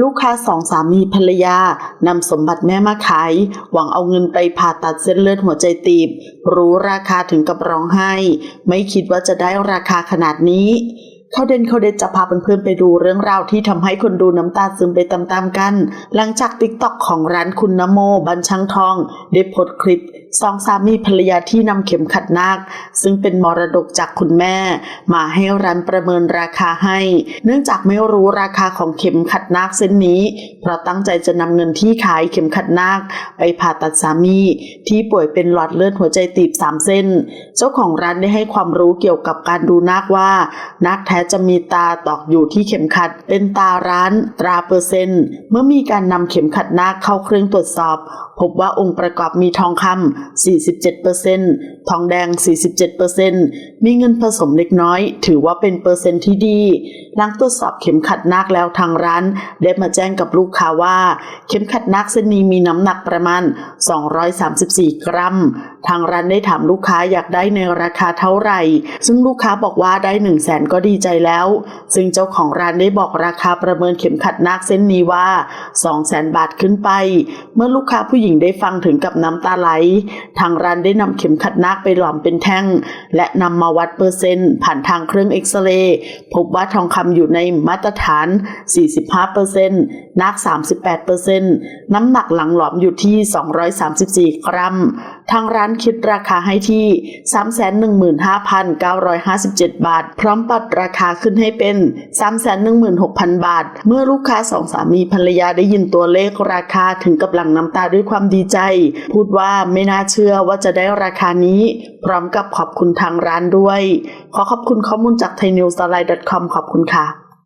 ลูกค้าสองสามีภรรยานำสมบัติแม่มาขาย หวังเอาเงินไปผ่าตัดเส้นเลือดหัวใจตีบ รู้ราคาถึงกับร้องไห้ ไม่คิดว่าจะได้ราคาขนาดนี้ ขาเด่นเขาเด็ดจะพาเพื่อนๆไปดูเรื่องราวที่ทำให้คนดูน้ำตาซึมไปตามๆกัน หลังจากติ๊กต็อกของร้านคุณนโม บันช่างทอง ได้โพสต์คลิปสองสามีภรรยาที่นำเข็มขัดนาค ซึ่งเป็นมรดกจากคุณแม่ มาให้ร้านประเมินราคาให้ เนื่องจากไม่รู้ราคาของเข็มขัดนาคเส้นนี้ เพราะตั้งใจจะนำเงินที่ขายเข็มขัดนาค ไปผ่าตัดสามี ที่ป่วยเป็นหลอดเลือดหัวใจตีบสามเส้น เจ้าของร้านได้ให้ความรู้เกี่ยวกับการดูนาคว่านาคแท้จะมีตาตอกอยู่ที่เข็มขัด เป็นตาร้านตราเปอร์เซ็นต์ เมื่อมีการนำเข็มขัดนาคเข้าเครื่องตรวจสอบ พบว่าองค์ประกอบมีทองคำ47%ทองแดง 47%มีเงินผสมเล็กน้อย ถือว่าเป็นเปอร์เซ็นต์ที่ดี หลังตรวจสอบเข็มขัดนาคแล้วทางร้านได้มาแจ้งกับลูกค้าว่า เข็มขัดนาคเส้นนี้มีน้ำหนักประมาณ 234 กรัม ทางร้านได้ถามลูกค้าอยากได้ในราคาเท่าไหร่ ซึ่งลูกค้าบอกว่าได้1 0 0 0 0แสนก็ดีใจแล้ว ซึ่งเจ้าของร้านได้บอกราคาประเมินเข็มขัดนาคเส้นนี้ว่า 2 0 0แสนบาทขึ้นไป เมื่อลูกค้าผู้หญิงได้ฟังถึงกับน้ำตาไหล ทางร้านได้นำเข็มขัดนาคไปหลอมเป็นแท่ง และนำมาวัดเปอร์เซ็นต์ผ่านทางเครื่องเอ็กซเรย์พบว่าทองคำอยู่ในมาตรฐาน 45%นาค 38%น้ำหนักหลังหลอมอยู่ที่ 234 กรัม ทางร้านคิดราคาให้ที่ 315,957 บาท พร้อมปัดราคาขึ้นให้เป็น 316,000 บาท เมื่อลูกค้าสองสามีภรรยาได้ยินตัวเลขราคาถึงกับหลั่งน้ำตาด้วยความดีใจ พูดว่าไม่น่าเชื่อว่าจะได้ราคานี้ พร้อมกับขอบคุณทางร้านด้วย ขอขอบคุณข้อมูลจาก thainews.com ขอบคุณค่ะ